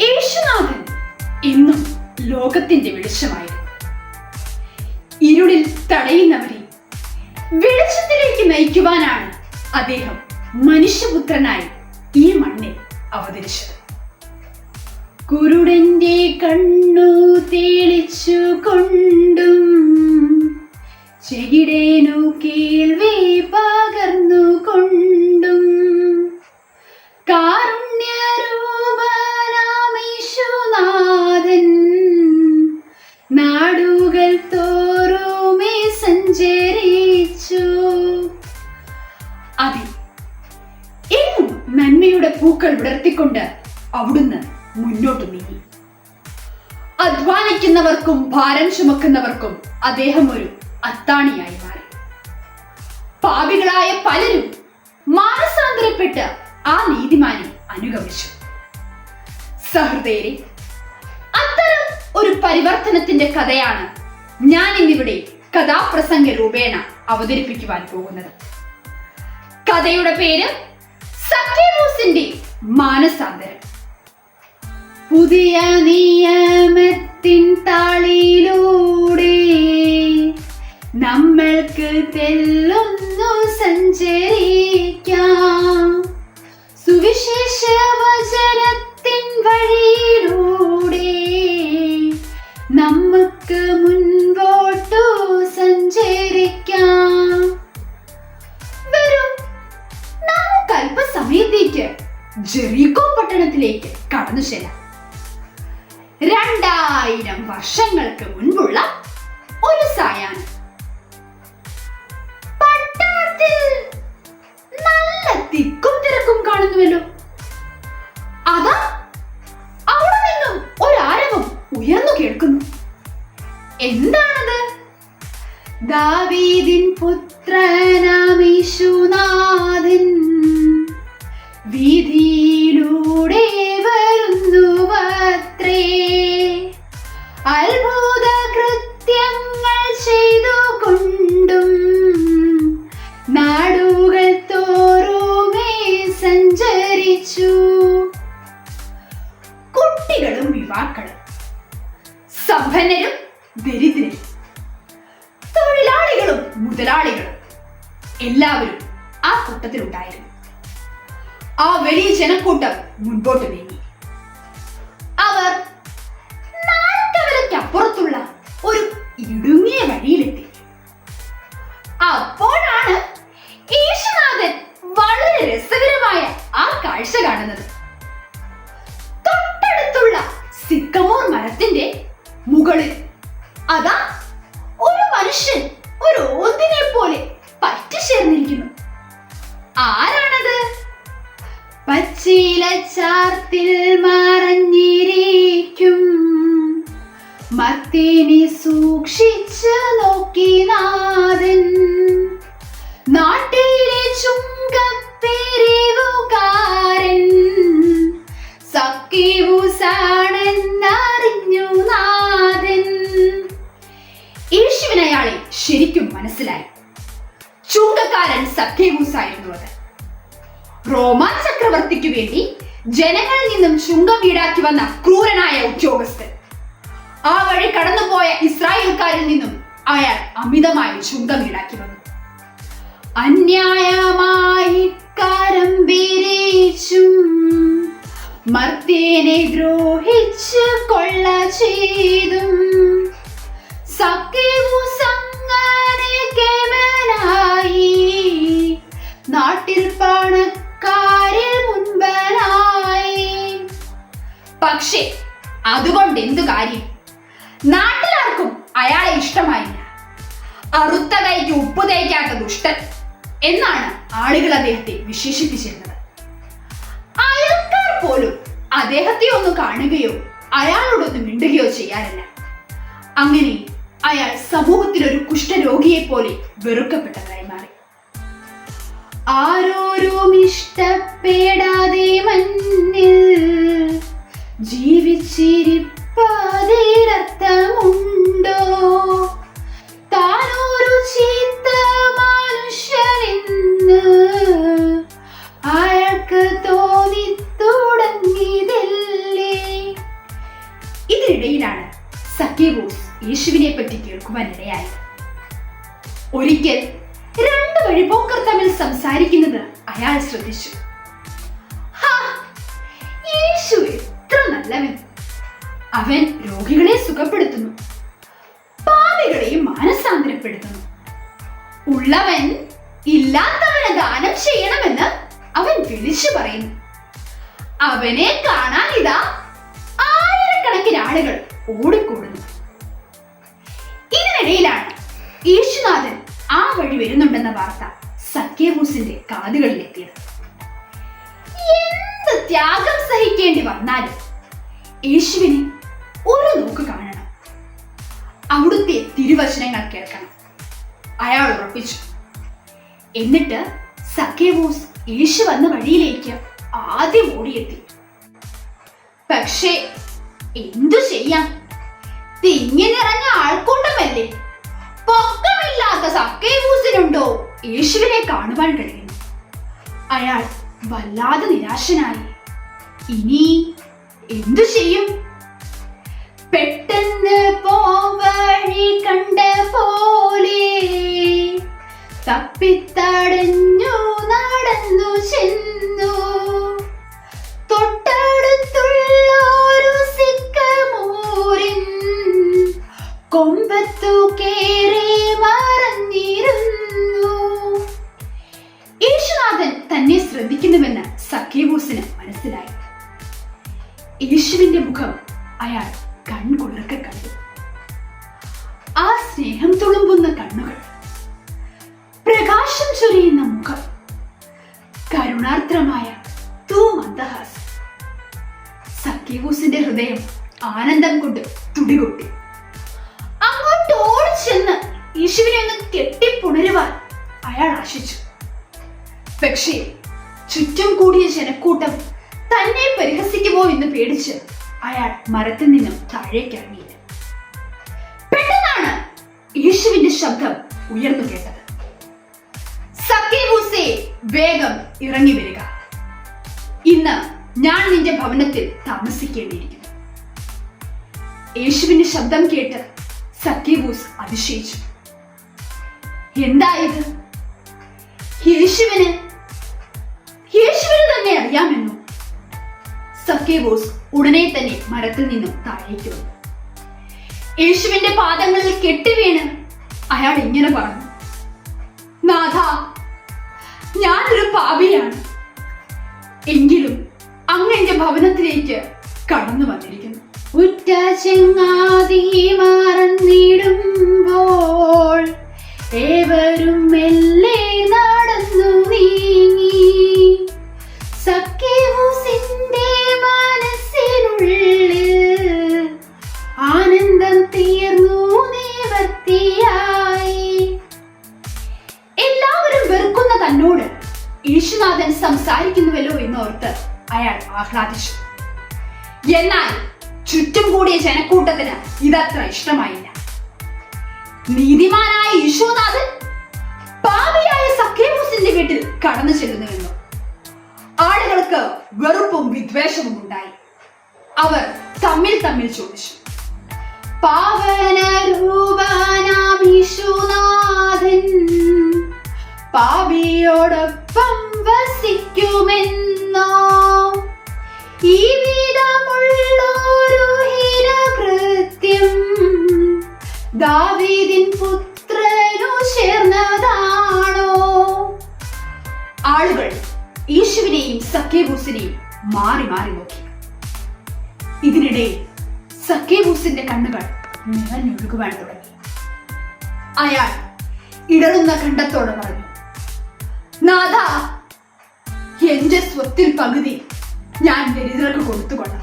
യേശുനാഥൻ ഇന്നും ലോകത്തിന്റെ വെളിച്ചമായിരുന്നു. ഇരുളിൽ തടയുന്നവരെ വെളിച്ചത്തിലേക്ക് നയിക്കുവാനാണ് അദ്ദേഹം മനുഷ്യപുത്രനായി ഈ മണ്ണിൽ അവതരിച്ചത്. കുരുടന്റെ കണ്ണു തേളിച്ചു കൊണ്ടും ചെകിടേനു മുന്നോട്ട് നീങ്ങി അധ്വാനിക്കുന്നവർക്കും ഭാരം ചുമക്കുന്നവർക്കും അദ്ദേഹം ഒരു അത്താണിയായി മാറി. പാപികളായ പലരും മാനസാന്തരപ്പെട്ട് ആ നീതിമാനെ അനുഗമിച്ചു. സഹൃദയരെ അത്തരം ഒരു പരിവർത്തനത്തിന്റെ കഥയാണ് ഞാൻ ഇന്നിവിടെ കഥാപ്രസംഗ രൂപേണ അവതരിപ്പിക്കുവാൻ പോകുന്നത്. കഥയുടെ പേര് സത്യമൂസിന്റെ മാനസാന്തരം. പുതിയ നിയമത്തിൻ താളിലൂടെ നമ്മൾക്ക് തെല്ലൊന്നു സഞ്ചരിക്കാം. സുവിശേഷ വചനത്തിൻ മുതലാളികളും എല്ലാവരും ആ കൂട്ടത്തിലുണ്ടായിരുന്നു. ആ വലിയ ജനക്കൂട്ടം മുൻപോട്ട് നീങ്ങി. അവർ നാട്ടവരയ്ക്കപ്പുറത്തുള്ള ഒരു ഇടുങ്ങിയ വഴിയിലെത്തി. അപ്പോഴാണ് യേശുനാഥൻ വളരെ രസകരമായ ആ കാഴ്ച കാണുന്നത്. തൊട്ടടുത്തുള്ള സിക്കമോർ മരത്തിന്റെ മുകളിൽ. അതാ ഒരു മനുഷ്യൻ ആരാണത്? പച്ചില ചാർത്തിൽ മറഞ്ഞിരിക്കും. മത്തേനെ സൂക്ഷിച്ചു നോക്കി ജനങ്ങളിൽ നിന്നും ശുങ്കം ഈടാക്കി വന്ന ക്രൂരനായ ഉദ്യോഗസ്ഥൻ. ആ വഴി കടന്നുപോയ ഇസ്രായേൽക്കാരിൽ നിന്നും അയാൾ അമിതമായി ശുങ്കം ഈടാക്കി വന്നു. അന്യായമായി കരം വിരിച്ചും മർത്തേനെ ദ്രോഹിച്ച് കൊള്ള ചെയ്തും സഖ്യവൂസ് കാര്യം. നാട്ടിലാർക്കും അയാളെ ഇഷ്ടമായി അറുത്ത കൈക്ക് ഉപ്പ് തേക്കാത്ത ദുഷ്ടൻ എന്നാണ് ആളുകൾ അദ്ദേഹത്തെ വിശേഷിപ്പിച്ചിരുന്നത്. അയൽക്കാർ പോലും അദ്ദേഹത്തെ ഒന്ന് കാണുകയോ അയാളോടൊന്ന് മിണ്ടുകയോ ചെയ്യാറില്ല. അങ്ങനെ അയാൾ സമൂഹത്തിൽ ഒരു കുഷ്ഠരോഗിയെ പോലെ വെറുക്കപ്പെട്ടതായി മാറി. ആരോരും ഇഷ്ടപ്പെടാതെ മണ്ണിൽ ജീവിച്ചിരിപ്പതിരർത്ഥമുണ്ടോ താനൊരു ചീത്ത മനുഷ്യനെന്ന് അയാൾക്ക് തോന്നി തുടങ്ങിയതല്ലേ ഇതിനിടയിലാണ് സഖ്യബോസ് യേശുവിനെ പറ്റി കേൾക്കുവാനിടയായത് ഒരിക്കൽ രണ്ട് വഴിപോക്കർ തമ്മിൽ സംസാരിക്കുന്നത് അയാൾ ശ്രദ്ധിച്ചു. യേശു എത്ര നല്ലവൻ. അവൻ രോഗികളെ സുഖപ്പെടുത്തുന്നു. പാപികളെയും മാനസാന്തരപ്പെടുത്തുന്നു. ഉള്ളവൻ ഇല്ലാത്തവന് ദാനം ചെയ്യണമെന്ന് അവൻ വിളിച്ചു പറയുന്നു. അവനെ കാണാൻ ഇതാ ആയിരക്കണക്കിന് ആളുകൾ ഓടിക്കൂടുന്നു. ഇതിനിടയിലാണ് യേശുനാഥൻ ആ വഴി വരുന്നുണ്ടെന്ന വാർത്ത സഖ്യബൂസിന്റെ കാതുകളിലെത്തിയത്. എന്ത് ത്യാഗം സഹിക്കേണ്ടി വന്നാലും യേശുവിനെ ഒരു നോക്ക് കാണണം. അവിടുത്തെ തിരുവചനങ്ങൾ കേൾക്കണം. അയാൾ ഉറപ്പിച്ചു. എന്നിട്ട് സക്കേവൂസ് യേശു വന്ന വഴിയിലേക്ക് ആദ്യം ഓടിയെത്തി. പക്ഷേ എന്തു ചെയ്യാം? തിങ്ങിനിറഞ്ഞ ആൾക്കൂട്ടമല്ലേ? പൊക്കമില്ലാത്ത സക്കേബൂസിനുണ്ടോ യേശുവിനെ കാണുവാൻ കഴിയുന്നു അയാൾ വല്ലാതെ നിരാശനായി. ഇനി എന്തു ചെയ്യും? പെട്ടെന്ന് പോവഴി കണ്ട പോലെ തപ്പിത്തടഞ്ഞു നടന്നു ചെന്നു. തൊട്ടടുത്തുള്ള ഒരു സിക്കമൂരിൻ കൊമ്പത്തു കേറി മറഞ്ഞിരുന്നു യേശുനാഥൻ തന്നെ ശ്രദ്ധിക്കുന്നുവെന്ന് സഖ്യബൂസിന് മനസ്സിലായി. യേശുവിന്റെ മുഖം അയാൾ കരുണാർദ്രമായ തൂ മന്ദഹാസ്. സക്കീവൂസിന്റെ ഹൃദയം ആനന്ദം കൊണ്ട് തുടികൊട്ടി. അങ്ങോട്ട് ഓടിച്ചെന്ന് യേശുവിനെ ഒന്ന് കെട്ടിപ്പുണരുവാൻ അയാൾ ആശിച്ചു. പക്ഷേ ചുറ്റും കൂടിയ ജനക്കൂട്ടം തന്നെ പരിഹസിക്കുമോ എന്ന് പേടിച്ച് അയാൾ മരത്തിൽ നിന്നും താഴേക്ക് ഇറങ്ങിയില്ല പെട്ടെന്നാണ് യേശുവിന്റെ ശബ്ദം ഉയർന്നു കേട്ടത്. സഖ്യബൂസേ വേഗം ഇറങ്ങി വരിക ഇന്ന് ഞാൻ നിന്റെ ഭവനത്തിൽ താമസിക്കേണ്ടിയിരിക്കുന്നു. യേശുവിന്റെ ശബ്ദം കേട്ട് സത്യബൂസ് അതിശയിച്ചു. എന്തായത് യേശുവിന് യേശുവിന് തന്നെ അറിയാമെന്നു? സക്കീബൂസ് ഉടനെ തന്നെ മരത്തിൽ നിന്നും താഴേക്ക് വന്നു. യേശുവിന്റെ പാദങ്ങളിൽ കെട്ടിവീണ് അയാൾ ഇങ്ങനെ പറഞ്ഞു. നാഥ ഞാനൊരു പാപിയാണ്. എങ്കിലും അങ്ങ് എന്റെ ഭവനത്തിലേക്ക് കടന്നു വന്നിരിക്കുന്നു. ഉറ്റ ചെങ്ങാതി മറന്നിടുമ്പോൾ ഏവരും മെല്ലെ നടന്നു നീങ്ങി ഇതത്ര ഇഷ്ടമായില്ല. നീതിമാനായ യശോനാഥൻ പാപിയായ സഖ്യമൂസിന്റെ വീട്ടിൽ കടന്നു ചെല്ലുന്നുവെന്നു ആളുകൾക്ക് വെറുപ്പും വിദ്വേഷവും ഉണ്ടായി. അവർ തമ്മിൽ തമ്മിൽ ചോദിച്ചു. പാവന രൂപനാം യേശുനാഥൻ പാപിയോടൊപ്പം വസിക്കുമെന്നോ? ഈ വിധമുള്ളൊരു ദാവീദിൻ പുത്രനു ചേർന്നതാണോ? ആളുകൾ യേശുവിനെയും സക്കേബൂസിനെയും മാറി മാറി നോക്കി. ഇതിനിടെ സക്കേബൂസിന്റെ കണ്ണുകൾ നിറഞ്ഞൊഴുകുവാൻ തുടങ്ങി. അയാൾ ഇടറുന്ന കണ്ടത്തോടെ പറഞ്ഞു നാഥ എന്റെ സ്വത്തിൽ പകുതി ഞാൻ ദരിദ്രർക്ക് കൊടുത്തുകൊള്ളാം.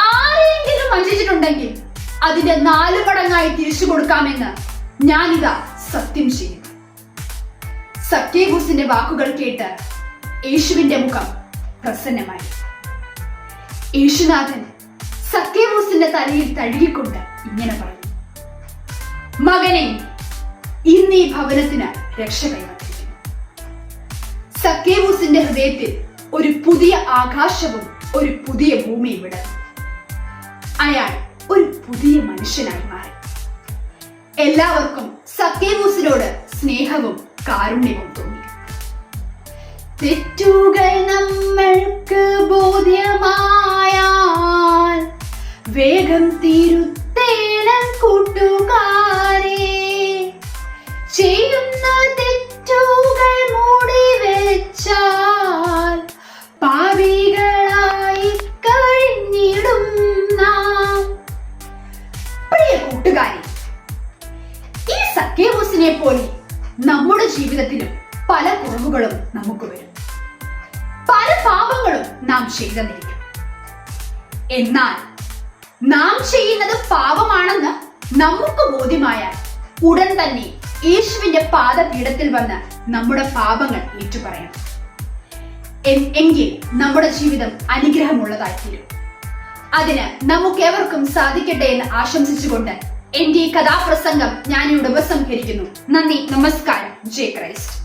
ആരെങ്കിലും വഞ്ചിച്ചിട്ടുണ്ടെങ്കിൽ അതിന്റെ നാല് മടങ്ങായി തിരിച്ചു കൊടുക്കാമെന്ന് ഞാനിതാ സത്യം ചെയ്യുന്നു. സക്കേബൂസിന്റെ വാക്കുകൾ കേട്ട് യേശുവിന്റെ മുഖം പ്രസന്നമായി. യേശുനാഥൻ സക്കേബൂസിന്റെ തലയിൽ തഴുകിക്കൊണ്ട് ഇങ്ങനെ പറഞ്ഞു. മകനെ ഇന്ന് ഈ ഭവനത്തിന് രക്ഷ കൈവന്നിരിക്കുന്നു. സക്കേബൂസിന്റെ ഹൃദയത്തിൽ ഒരു പുതിയ ആകാശവും ഒരു പുതിയ ഭൂമിയും വിടർന്നു അയാൾ ഒരു പുതിയ മനുഷ്യനായി മാറി. എല്ലാവർക്കും സത്യമൂസിനോട് സ്നേഹവും കാരുണ്യവും തോന്നി. തെറ്റുകൾ നമ്മൾക്ക് ബോധ്യമായാൽ വേഗം തിരുത്തേണം എന്നാൽ നാം ചെയ്യുന്നത് പാപമാണെന്ന് നമുക്ക് ബോധ്യമായാൽ ഉടൻ തന്നെ യേശുവിന്റെ പാദപീഠത്തിൽ വന്ന് നമ്മുടെ പാപങ്ങൾ ഏറ്റുപറയണം. എങ്കിൽ നമ്മുടെ ജീവിതം അനുഗ്രഹമുള്ളതായി തീരും അതിന് നമുക്കേവർക്കും സാധിക്കട്ടെ എന്ന് ആശംസിച്ചുകൊണ്ട് എന്റെ കഥാപ്രസംഗം ഞാനിവിടെ ഉപസംഹരിക്കുന്നു. നന്ദി നമസ്കാരം. ജയ ക്രൈസ്റ്റ്.